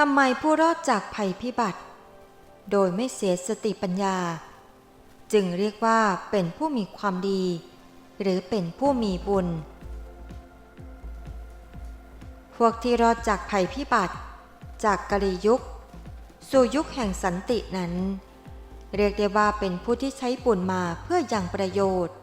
ทำไมผู้รอดจากภัยพิบัติ โดยไม่เสียสติปัญญา จึงเรียกว่าเป็นผู้มีความดี หรือเป็นผู้มีบุญ พวกที่รอดจากภัยพิบัติ จากกะลียุค สู่ยุคแห่งสันตินั้น เรียกได้ว่าเป็นผู้ที่ใช้บุญมาเพื่ออยังประโยชน์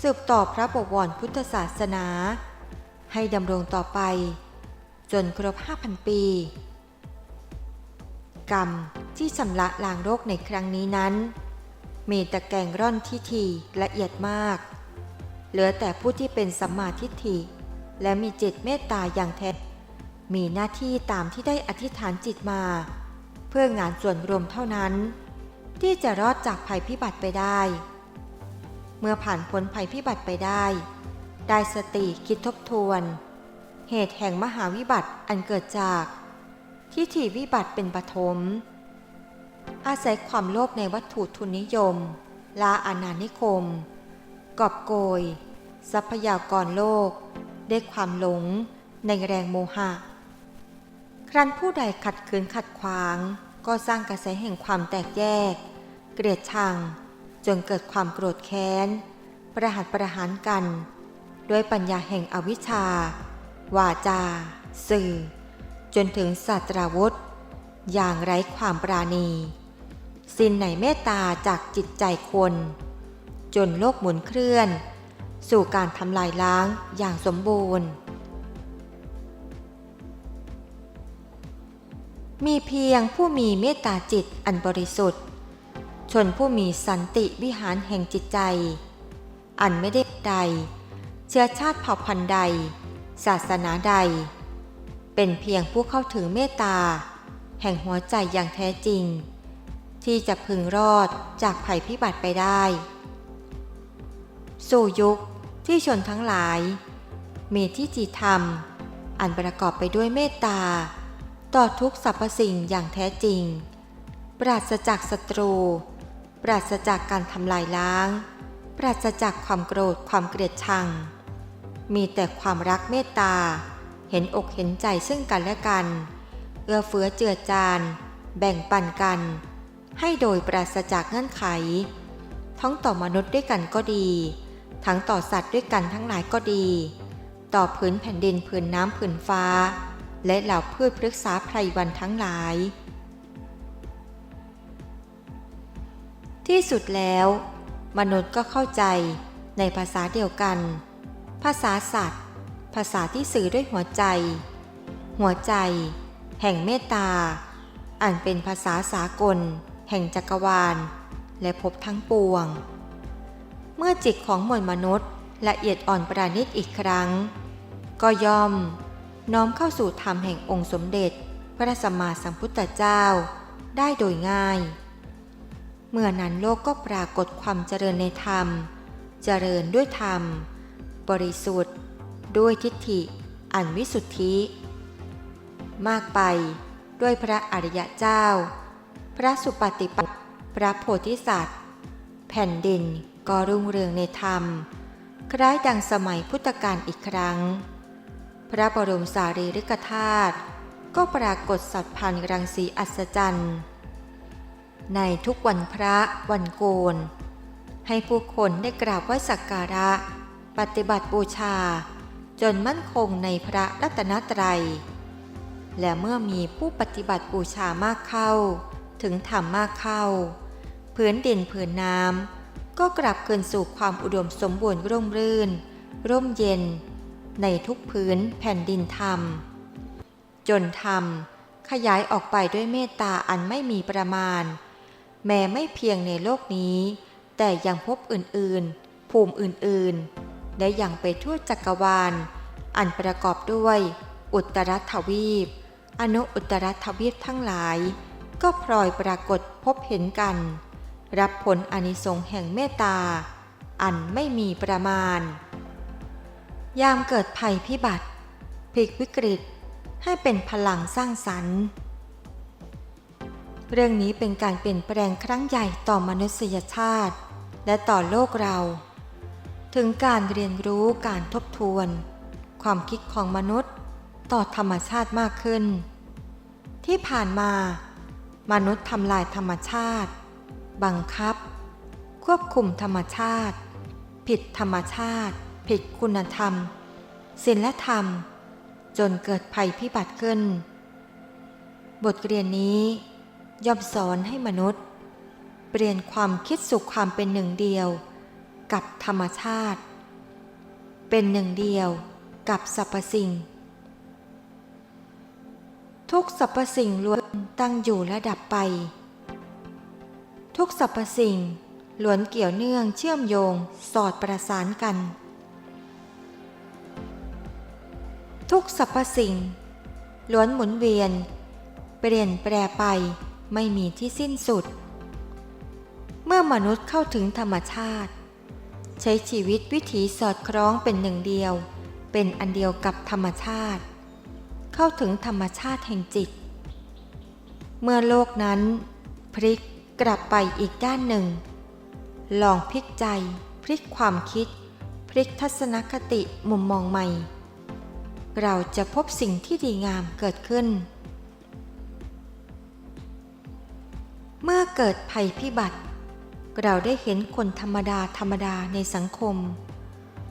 สืบต่อพระบวรพุทธศาสนา ให้ดำรงต่อไป จนครบ 5,000 ปี กรรมที่ชำระล้างโรคในครั้งนี้นั้น มีตะแกรงร่อนทิฐิละเอียดมาก เหลือแต่ผู้ที่เป็นสัมมาทิฏฐิ และมีจิตเมตตาอย่างแท้ มีหน้าที่ตามที่ได้อธิษฐานจิตมา เพื่องานส่วนรวมเท่านั้น ที่จะรอดจากภัยพิบัติไปได้ เมื่อผ่านพ้นภัยพิบัติไปได้ ได้สติคิดทบทวน เหตุแห่งมหาวิบัติอันเกิดจาก ทิฏฐิวิบัติเป็นปฐม อาศัยความโลภในวัตถุทุนนิยม ลาอาณานิคม กอบโกย ทรัพยากรโลก ได้ความหลง ในแรงโมหะ ครั้นผู้ใดขัดขืนขัดขวาง ก็สร้างกระแสแห่งความแตกแยก เกลียดชัง จนเกิดความโกรธแค้น ประหัตประหารกัน ด้วยปัญญาแห่งอวิชชา วาจา สื่อ จนถึงศาสตราวุธ อย่างไร้ความปราณี สิ้นไหนเมตตาจากจิตใจคน จนโลกหมุนเคลื่อน สู่การทำลายล้างอย่างสมบูรณ์ มีเพียงผู้มีเมตตาจิตอันบริสุทธิ์ ชนผู้มีสันติวิหารแห่งจิตใจ อันไม่ได้ใด เชื้อชาติเผ่าพันธุ์ใด ศาสนาใด เป็นเพียงผู้เข้าถึงเมตตา แห่งหัวใจอย่างแท้จริง ที่จะพึงรอดจากภัยพิบัติไปได้ สู่ยุคที่ชนทั้งหลาย มีที่จิธรรม อันประกอบไปด้วยเมตตา ต่อทุกสรรพสิ่งอย่างแท้จริง ปราศจากศัตรู ปราศจากการทำลายล้าง ปราศจากความโกรธความเกลียดชัง มีแต่ความรักเมตตา เห็นอกเห็นใจซึ่งกันและกัน เอื้อเฟื้อเจือจาน แบ่งปันกัน ให้โดยปราศจากเงื่อนไข ทั้งต่อมนุษย์ด้วยกันก็ดี ทั้งต่อสัตว์ด้วยกันทั้งหลายก็ดี ต่อพื้นแผ่นดินพื้นน้ำพื้นฟ้า และเหล่าพืชพฤกษาไพรวันทั้งหลาย ที่สุดแล้ว มนุษย์ก็เข้าใจในภาษาเดียวกัน ภาษาสัตว์ ภาษาที่สื่อด้วยหัวใจ หัวใจ แห่งเมตตา อันเป็นภาษาสากล แห่งจักรวาล และพบทั้งปวง เมื่อจิตของมวลมนุษย์ละเอียดอ่อนประณีตอีกครั้ง ก็ย่อม น้อมเข้าสู่ธรรมแห่งองค์สมเด็จ พระสัมมาสัมพุทธเจ้าได้โดยง่าย เมื่อนั้นโลกก็ปรากฏความเจริญในธรรม เจริญด้วยธรรม บริสุทธิ์ ด้วยทิฏฐิอันวิสุทธิ มากไปด้วยพระอริยะเจ้า พระสุปฏิปัตพระโพธิสัตว์ แผ่นดินก็รุ่งเรืองในธรรม คล้ายดังสมัยพุทธกาลอีกครั้ง พระบรมสารีริกธาตุก็ปรากฏสัตว์พันรังสีอัศจรรย์ ในทุกวันพระวันโกน ให้ผู้คนได้กราบไหว้สักการะ ปฏิบัติบูชา จนมั่นคงในพระรัตนตรัย และเมื่อมีผู้ปฏิบัติบูชามากเข้า ถึงธรรมมากเข้าพื้นดินพื้นน้ำก็กลับคืนสู่ความอุดมสมบูรณ์ร่มรื่น ร่มเย็น ในทุกพื้นแผ่นดินธรรม จนธรรมขยายออกไปด้วยเมตตาอันไม่มีประมาณ แม้ไม่เพียงในโลกนี้ แต่ยังพบอื่นๆ ภูมิอื่นๆ ได้อย่างไปทั่วจักรวาล อันประกอบด้วย อุตรทวีป อนุอุตรทวีปทั้งหลาย ก็พลอยปรากฏพบเห็นกัน รับผลอนิสงส์แห่งเมตตา อันไม่มีประมาณ ยามเกิดภัยพิบัติพลิกวิกฤตให้เป็นพลังสร้างสรรค์ เรื่องนี้เป็นการเปลี่ยนแปลงครั้งใหญ่ต่อมนุษยชาติ และต่อโลกเรา ถึงการเรียนรู้การทบทวน ความคิดของมนุษย์ ต่อธรรมชาติมากขึ้น ที่ผ่านมา มนุษย์ทำลายธรรมชาติ บังคับ ควบคุมธรรมชาติ ผิดธรรมชาติ ผิดคุณธรรมศีลธรรม จนเกิดภัยพิบัติขึ้น บทเรียนนี้ย่อมสอนให้มนุษย์ เปลี่ยนความคิดสู่ความเป็นหนึ่งเดียว กับธรรมชาติ เป็นหนึ่งเดียวกับสรรพสิ่ง ทุกสรรพสิ่งล้วนตั้งอยู่และดับไป ทุกสรรพสิ่งล้วนเกี่ยวเนื่องเชื่อมโยงสอดประสานกัน ทุกสรรพสิ่งล้วนหมุนเวียน เปลี่ยนแปรไปไม่มีที่สิ้นสุด เมื่อมนุษย์เข้าถึงธรรมชาติ ใช้ชีวิตวิถีสอดคล้องเป็นหนึ่งเดียว เป็นอันเดียวกับธรรมชาติ เข้าถึงธรรมชาติแห่งจิต เมื่อโลกนั้น พลิกกลับไปอีกด้านหนึ่ง ลองพลิกใจ พลิกความคิด พลิกทัศนคติมุมมองใหม่ เราจะพบสิ่งที่ดีงามเกิดขึ้น เมื่อเกิดภัยพิบัติ เราได้เห็นคนธรรมดาธรรมดาในสังคม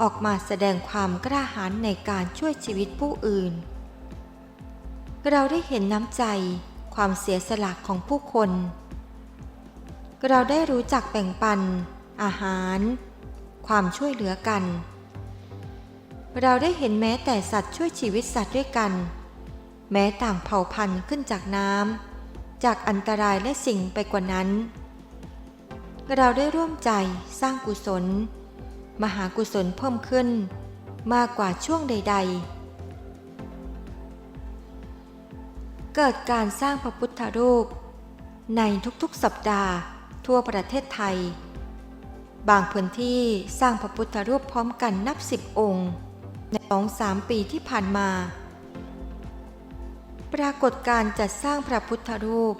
ออกมาแสดงความกล้าหาญในการช่วยชีวิตผู้อื่น เราได้เห็นน้ำใจ ความเสียสละของผู้คน เราได้รู้จักแบ่งปัน อาหาร ความช่วยเหลือกัน เราได้เห็นแม้แต่สัตว์ช่วยชีวิตสัตว์ด้วยกัน แม้ต่างเผ่าพันธุ์ขึ้นจากน้ำจากอันตรายและสิ่งไปกว่านั้น เราได้ร่วมใจสร้างกุศล มหากุศลเพิ่มขึ้น มากกว่าช่วงใด ๆ เกิดการสร้างพระพุทธรูป ในทุกๆสัปดาห์ทั่วประเทศไทย บางพื้นที่สร้างพระพุทธรูปพร้อมกันนับสิบองค์ ในสองสามปีที่ผ่านมา ปรากฏการจัดสร้างพระพุทธรูป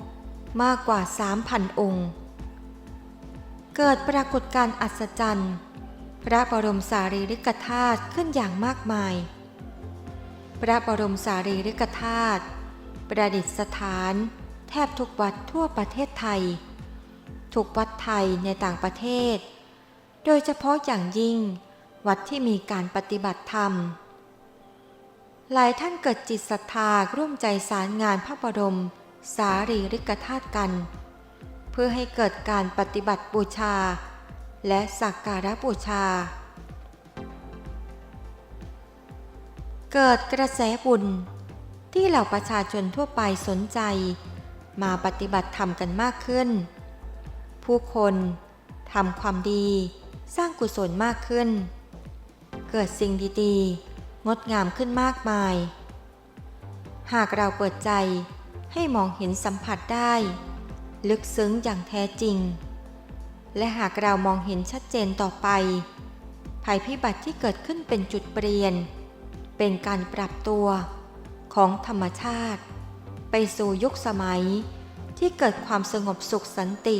มากกว่า 3,000 องค์ เกิดปรากฏการณ์อัศจรรย์ พระบรมสารีริกธาตุขึ้นอย่างมากมาย พระบรมสารีริกธาตุประดิษฐาน แทบทุกวัดทั่วประเทศไทย ทุกวัดไทยในต่างประเทศ โดยเฉพาะอย่างยิ่ง วัดที่มีการปฏิบัติธรรม หลายท่านเกิดจิตศรัทธาร่วมใจสารงานพระบรม สารีริกธาตุกัน เพื่อให้เกิดการปฏิบัติบูชา และสักการะบูชา เกิดกระแสบุญ ที่เหล่าประชาชนทั่วไปสนใจ มาปฏิบัติธรรมกันมากขึ้น ผู้คนทำความดี สร้างกุศลมากขึ้น เกิดสิ่งดีๆ งดงามขึ้นมากมาย หากเราเปิดใจให้มองเห็นสัมผัสได้ ลึกซึ้งอย่างแท้จริง และหากเรามองเห็นชัดเจนต่อไป ภัยพิบัติที่เกิดขึ้นเป็นจุดเปลี่ยน เป็นการปรับตัวของธรรมชาติ ไปสู่ยุคสมัยที่เกิดความสงบสุขสันติ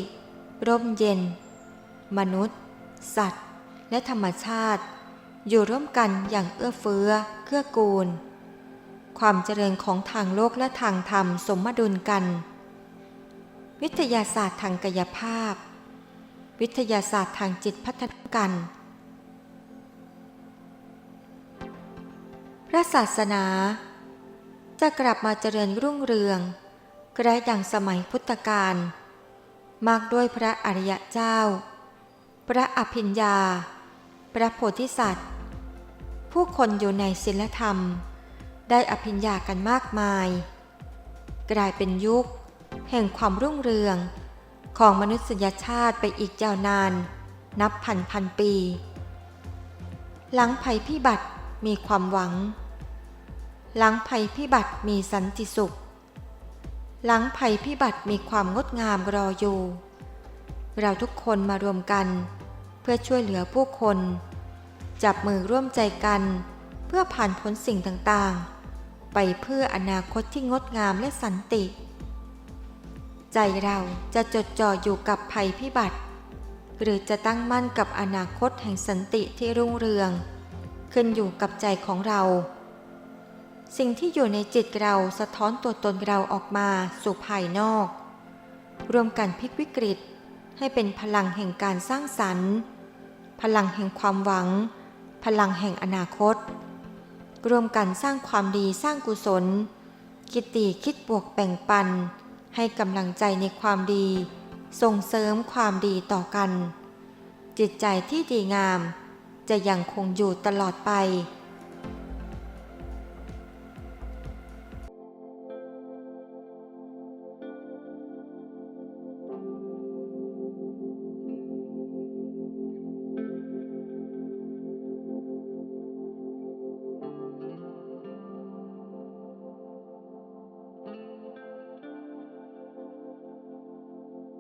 ร่มเย็น มนุษย์ สัตว์ และธรรมชาติ อยู่ร่วมกันอย่างเอื้อเฟื้อเกื้อกูล ความเจริญของทางโลกและทางธรรมสมดุลกัน วิทยาศาสตร์ทางกายภาพ วิทยาศาสตร์ทางจิตพัฒนากันพระศาสนา จะกลับมาเจริญรุ่งเรืองกระดังสมัยพุทธกาลมากด้วยพระอริยเจ้า พระอภิญญา พระโพธิสัตว์ ผู้คนอยู่ในศีลธรรม ได้อภิญญากันมากมาย กลายเป็นยุค แห่งความรุ่งเรือง ของมนุษยชาติไปอีกยาวนาน นับพันพันปี หลังภัยพิบัติมีความหวัง หลังภัยพิบัติมีสันติสุข หลังภัยพิบัติมีความงดงามรออยู่ เราทุกคนมารวมกัน เพื่อช่วยเหลือผู้คน จับมือร่วมใจกัน เพื่อผ่านพ้นสิ่งต่างๆ ไปเพื่ออนาคตที่งดงามและสันติ ใจเราจะจดจ่ออยู่กับภัยพิบัติ หรือจะตั้งมั่นกับอนาคตแห่งสันติที่รุ่งเรือง ขึ้นอยู่กับใจของเรา สิ่งที่อยู่ในจิตเราสะท้อนตัวตนเราออกมาสู่ภายนอก รวมกันพลิกวิกฤต ให้เป็นพลังแห่งการสร้างสรรค์ พลังแห่งความหวัง พลังแห่งอนาคต รวมกันสร้างความดีสร้างกุศลคิดดีคิดบวกแบ่งปัน ให้กำลังใจในความดี ส่งเสริมความดีต่อกัน จิตใจที่ดีงาม จะยังคงอยู่ตลอดไป